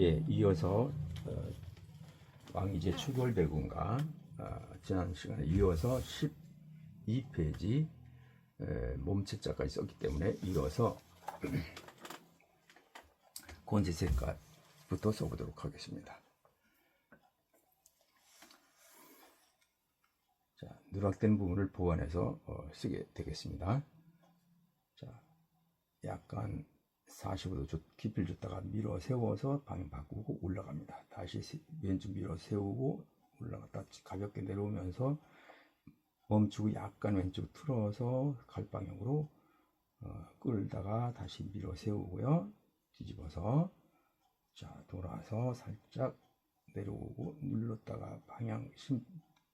예, 이어서 어, 왕이제 추결대군가 어, 지난 시간에 이어서 12페이지 에, 몸체자까지 썼기 때문에 이어서 권지색깔부터 써보도록 하겠습니다. 자, 누락된 부분을 보완해서 어, 쓰게 되겠습니다. 자, 약간 45도 줬- 깊이를 줬다가 밀어 세워서 방향 바꾸고 올라갑니다. 다시 세- 왼쪽 밀어 세우고 올라갔다 가볍게 내려오면서 멈추고 약간 왼쪽 틀어서 갈 방향으로 어, 끌다가 다시 밀어 세우고요. 뒤집어서 자 돌아서 살짝 내려오고 눌렀다가 방향 심,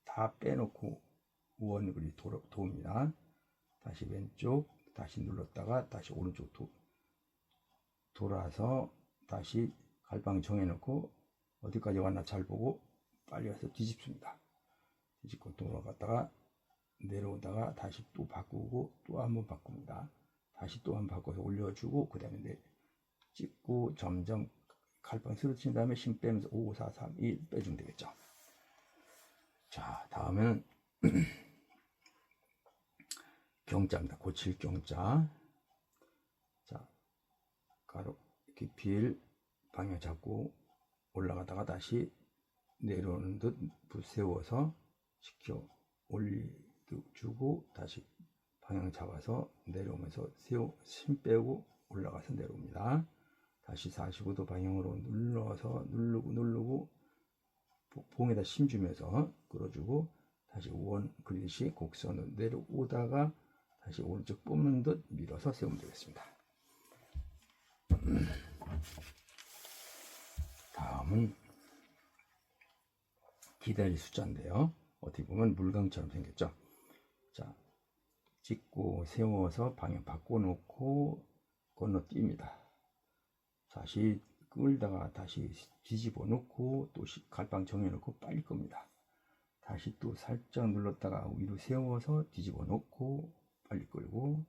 다 빼놓고 우원그리 도웁니다. 다시 왼쪽 다시 눌렀다가 다시 오른쪽 도, 돌아서 다시 갈방 정해놓고 어디까지 왔나 잘 보고 빨리 와서 뒤집습니다. 뒤집고 돌아갔다가 내려오다가 다시 또 바꾸고 또 한번 바꿉니다. 다시 또 한번 바꿔서 올려주고 그 다음에 내 찍고 점점 갈방 쓰러진 다음에 힘 빼면서 5, 4, 3, 1 빼주면 되겠죠. 자 다음은 경자입니다. 고칠 경자. 자 가로 깊이를 방향 잡고 올라가다가 다시 내려오는 듯 부세워서 시켜 올려주고 다시 방향 잡아서 내려오면서 세워 힘 빼고 올라가서 내려옵니다. 다시 45도 방향으로 눌러서 누르고 누르고 보- 봉에다 힘 주면서 끌어주고 다시 원 그리시 곡선을 내려오다가 다시 오른쪽 뽑는 듯 밀어서 세우면 되겠습니다. 다음은 기다리 숫자인데요. 어떻게 보면 물강처럼 생겼죠. 자, 찍고 세워서 방향 바꿔놓고 건너뜁니다. 다시 끌다가 다시 뒤집어 놓고 또 시- 갈방 정해놓고 빨리 겁니다. 다시 또 살짝 눌렀다가 위로 세워서 뒤집어 놓고 빨리 끌고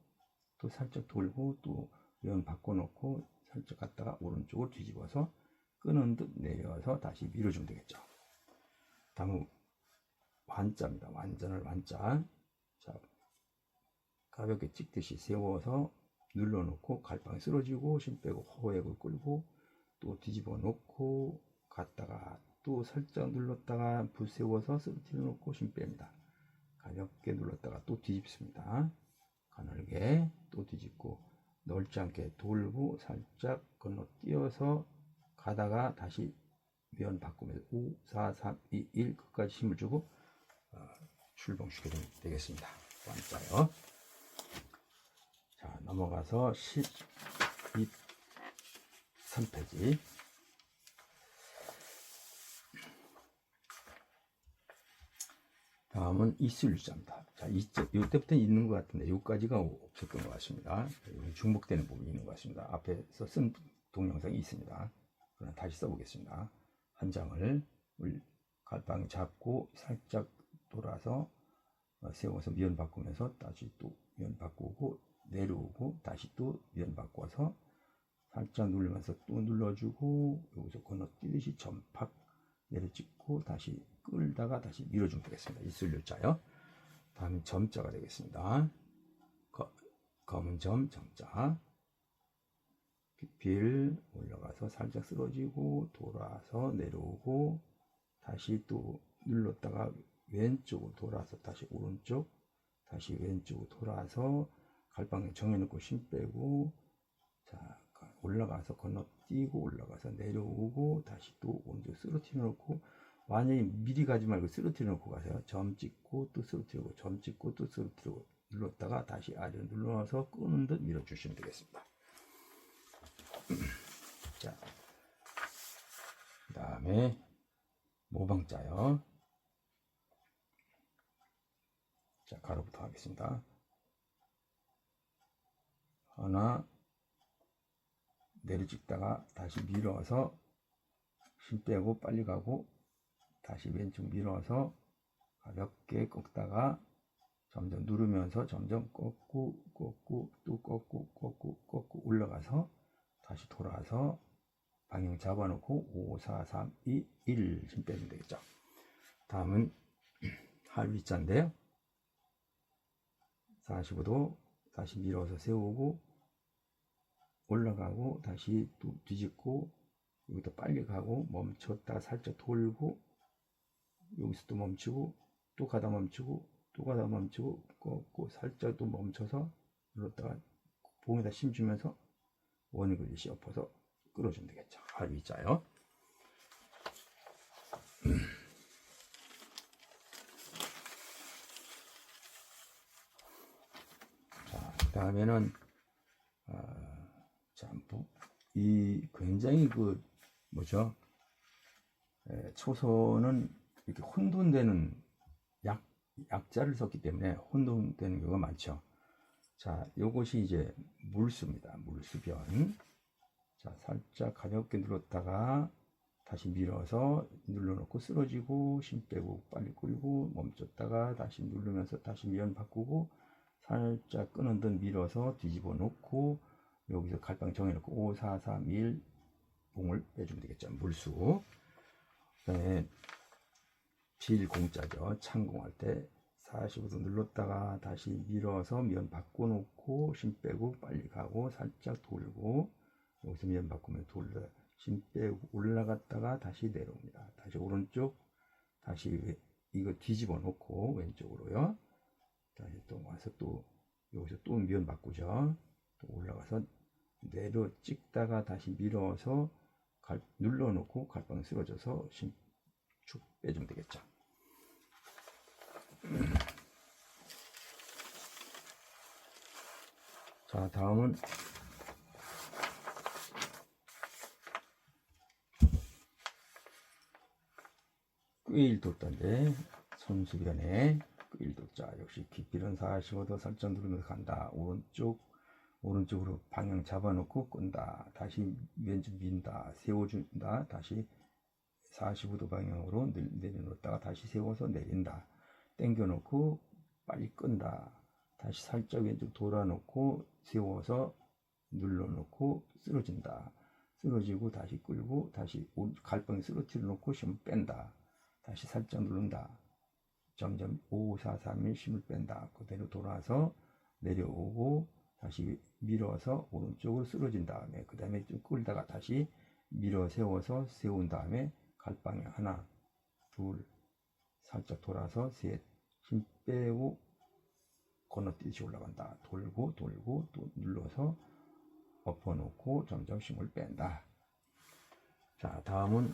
또 살짝 돌고 또 면 바꿔놓고 살짝 갔다가 오른쪽으로 뒤집어서 끄는 듯 내려와서 다시 밀어주면 되겠죠. 다음은 완자입니다. 완전을 완자. 자, 가볍게 찍듯이 세워서 눌러놓고 갈방에 쓰러지고 힘 빼고 호액을 끌고 또 뒤집어 놓고 갔다가 또 살짝 눌렀다가 부세워서 쓰러뜨려 놓고 힘 뺍니다. 가볍게 눌렀다가 또 뒤집습니다. 가늘게 또 뒤집고 넓지 않게 돌고 살짝 건너뛰어서 가다가 다시 면 바꾸면서 5, 4, 3, 2, 1 끝까지 힘을 주고 어, 출봉시켜 되겠습니다. 완자요. 자 넘어가서 12 3페이지 다음은 이슬유자입니다. 자, 이때, 이때부터 있는 것 같은데, 여기까지가 없었던 것 같습니다. 중복되는 부분이 있는 것 같습니다. 앞에서 쓴 동영상이 있습니다. 그럼 다시 써보겠습니다. 한 장을 물 갈방 잡고 살짝 돌아서 어, 세워서 면 바꾸면서 다시 또면 바꾸고 내려오고 다시 또면 바꿔서 살짝 누르면서 또 눌러주고 여기서 건너뛰듯이 점팍 내려찍고 다시 끌다가 다시 밀어주면 되겠습니다. 이슬률자요. 다음은 점자가 되겠습니다. 거, 검은 점 점자 깊이를 올라가서 살짝 쓰러지고 돌아서 내려오고 다시 또 눌렀다가 왼쪽으로 돌아서 다시 오른쪽 다시 왼쪽으로 돌아서 갈방에 정해놓고 힘 빼고 자 올라가서 건너뛰고 올라가서 내려오고 다시 또 오른쪽 쓰러뜨려 놓고 완전히 미리 가지 말고 쓰러뜨려 놓고 가세요 점 찍고 또 쓰러뜨리고 점 찍고 또 쓰러뜨리고 눌렀다가 다시 아래로 눌러서 끄는 듯 밀어 주시면 되겠습니다 자, 그 다음에 모방자요. 자, 가로부터 하겠습니다. 하나, 내려찍다가 다시 밀어서 힘 빼고 빨리 가고 다시 왼쪽 밀어서 가볍게 꺾다가 점점 누르면서 점점 꺾고 꺾고 또 꺾고 꺾고 꺾고 올라가서 다시 돌아서 방향 잡아놓고 5, 4, 3, 2, 1힘 빼면 되겠죠. 다음은 할위자인데요. 45도 다시 밀어서 세우고 올라가고 다시 또 뒤집고 여기도 빨리 가고 멈췄다 살짝 돌고 여기서 또 멈추고 또 가다 멈추고 또 가다 멈추고 꺾고 살짝 또 멈춰서 눌렀다가 봉에다 힘 주면서 원그릇이 엎어서 끌어주면 되겠죠. 할위자요. 자, 다음에는 어, 참, 부- 이 굉장히 그 뭐죠? 에, 초소는 이렇게 혼돈되는 약 약자를 썼기 때문에 혼돈되는 경우가 많죠. 자, 요것이 이제 물수입니다. 물수변. 자, 살짝 가볍게 눌렀다가 다시 밀어서 눌러놓고 쓰러지고 힘 빼고 빨리 끌고 멈췄다가 다시 누르면서 다시 면 바꾸고 살짝 끄는 듯 밀어서 뒤집어 놓고 여기서 갈방 정해놓고 5, 4, 3, 1 봉을 빼주면 되겠죠. 물수. 그 다음에 빌 공짜죠. 창공할 때 45도 눌렀다가 다시 밀어서 면 바꿔놓고 힘 빼고 빨리 가고 살짝 돌고 여기서 면 바꾸면 돌려 힘 빼고 올라갔다가 다시 내려옵니다. 다시 오른쪽 다시 왼- 이거 뒤집어 놓고 왼쪽으로요. 다시 또 와서 또 여기서 또 면 바꾸죠. 또 올라가서 내려 찍다가 다시 밀어서 갈- 눌러놓고 갈방 쓰러져서 힘 축 빼주면 되겠죠. 자, 다음은 끄일도자인데 손수변에 끄일도자 역시 깊이는 45도 설정 누르면서 간다. 오른쪽 오른쪽으로 방향 잡아놓고 끈다. 다시 왼쪽 민다. 세워준다. 다시 45도 방향으로 늘- 내려놓다가 다시 세워서 내린다. 당겨놓고 빨리 끈다. 다시 살짝 왼쪽 돌아놓고 세워서 눌러놓고 쓰러진다. 쓰러지고 다시 끌고 다시 오- 갈방에 쓰러뜨려 놓고 힘을 뺀다. 다시 살짝 누른다. 점점 5, 4, 3, 1 힘을 뺀다. 그대로 돌아서 내려오고 다시 밀어서 오른쪽으로 쓰러진 다음에 그 다음에 좀 끌다가 다시 밀어 세워서 세운 다음에 갈방에 하나, 둘, 살짝 돌아서 셋, 힘 빼고 건너뛰듯이 올라간다. 돌고 돌고 또 눌러서 엎어놓고 점점 힘을 뺀다. 자, 다음은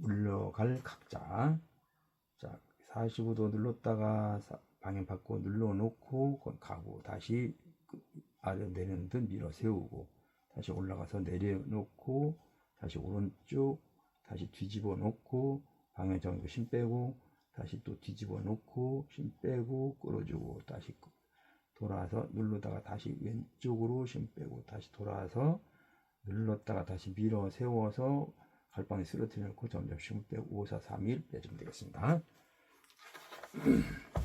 물러갈 각자. 자, 45도 눌렀다가 사- 방향 바꿔 눌러놓고 건 가고 다시 그 아래 내리는 듯 밀어 세우고 다시 올라가서 내려놓고 다시 오른쪽 다시 뒤집어 놓고 방향 정도 힘 빼고 다시 또 뒤집어 놓고 힘 빼고 끌어주고 다시 끄- 돌아서 누르다가 다시 왼쪽으로 힘 빼고 다시 돌아서 눌렀다가 다시 밀어 세워서 갈방에 쓰러뜨려 놓고 점점 힘을 빼고 5, 4, 3, 1 빼주면 되겠습니다.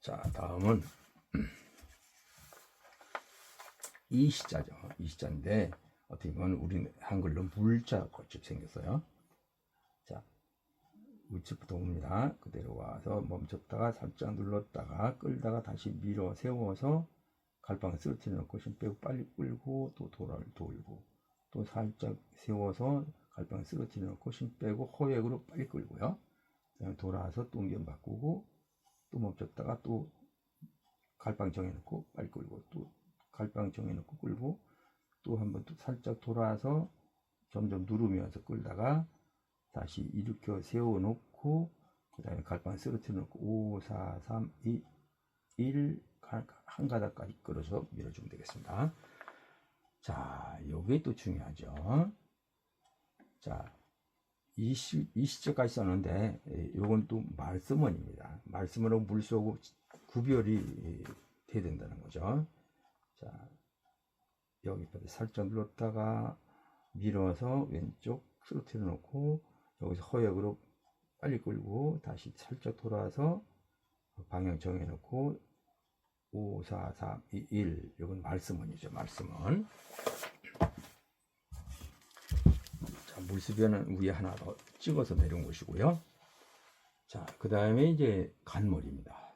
자, 다음은 이시자죠. 이시자인데 어떻게 보면 우리 한글로 물자 걸쭉 생겼어요. 자, 우측부터 옵니다. 그대로 와서 멈췄다가 살짝 눌렀다가 끌다가 다시 밀어 세워서 갈방에 쓰러뜨려 놓고 힘 빼고 빨리 끌고 또 돌아를 돌고 또 살짝 세워서 갈방에 쓰러뜨려 놓고 힘 빼고 호액으로 빨리 끌고요. 그다음에 돌아와서 또면 바꾸고 또 멈췄다가 또 갈방 정해놓고 빨리 끌고 또 갈방 정해놓고 끌고 또 한번 또 살짝 돌아서 점점 누르면서 끌다가 다시 일으켜 세워놓고 그 다음에 갈방 쓰러뜨려 놓고 5, 4, 3, 2, 1, 한 가닥까지 끌어서 밀어주면 되겠습니다. 자, 요게 또 중요하죠. 자, 이, 시, 이 시절까지 썼는데, 예, 요건 또 말씀원입니다. 말씀원하고 물수하고 구별이 예, 돼야 된다는 거죠. 자, 여기까지 살짝 눌렀다가 밀어서 왼쪽 쓰러뜨려 놓고 여기서 허역으로 빨리 끌고 다시 살짝 돌아서 방향 정해놓고 5, 4, 3, 2, 1 이건 말씀문이죠. 말씀은 자, 물수변은 위에 하나 더 찍어서 내려온 것이고요. 자, 그 다음에 이제 간머리입니다.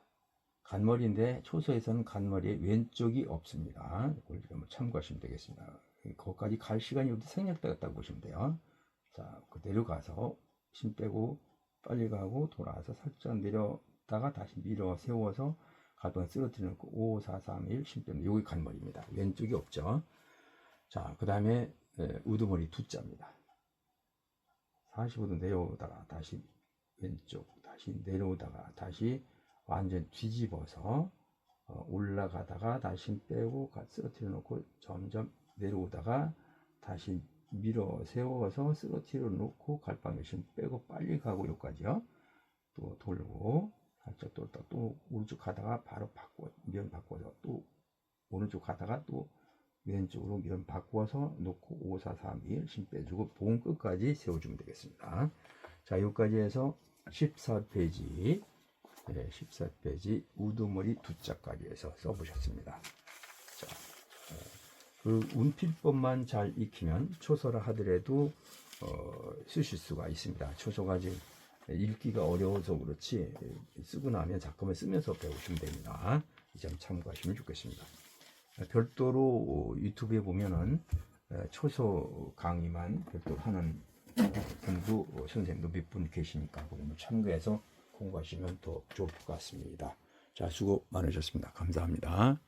간머리인데 초소에서는 간머리의 왼쪽이 없습니다. 이걸 좀 참고하시면 되겠습니다. 거기까지 갈 시간이 우리 생략되었다고 보시면 돼요. 자, 그 내려가서 힘 빼고 빨리 가고 돌아와서 살짝 내려다가 다시 밀어 세워서 가방에 쓰러뜨려 놓고 5, 4, 3, 1, 힘 빼는 여기 간머리입니다. 왼쪽이 없죠. 자, 그 다음에 우두머리 두 자입니다. 45도 내려오다가 다시 왼쪽 다시 내려오다가 다시 완전 뒤집어서 어, 올라가다가 다시 힘 빼고 가- 쓰러뜨려 놓고 점점 내려오다가 다시 밀어 세워서 쓰러뜨려 놓고 갈방에 힘 빼고 빨리 가고 여기까지요 또 돌고 살짝 돌다 또 오른쪽 가다가 바로 바꿔 면 바꿔서 또 오른쪽 가다가 또 왼쪽으로 면 바꿔서 놓고 5, 4, 3, 1, 힘 빼주고 봉 끝까지 세워주면 되겠습니다. 자, 여기까지 해서 14페이지, 네, 14페이지 우두머리 두 자까지 해서 써보셨습니다. 자, 어, 그 운필법만 잘 익히면 초소라 하더라도 어, 쓰실 수가 있습니다. 초소가 지금 읽기가 어려워서 그렇지 쓰고 나면 작품을 쓰면서 배우시면 됩니다. 이 점 참고하시면 좋겠습니다. 별도로 유튜브에 보면은 에, 초소 강의만 별도로 하는 공부 선생님도 몇 분 계시니까 그걸 참고해서 공부하시면 더 좋을 것 같습니다. 자, 수고 많으셨습니다. 감사합니다.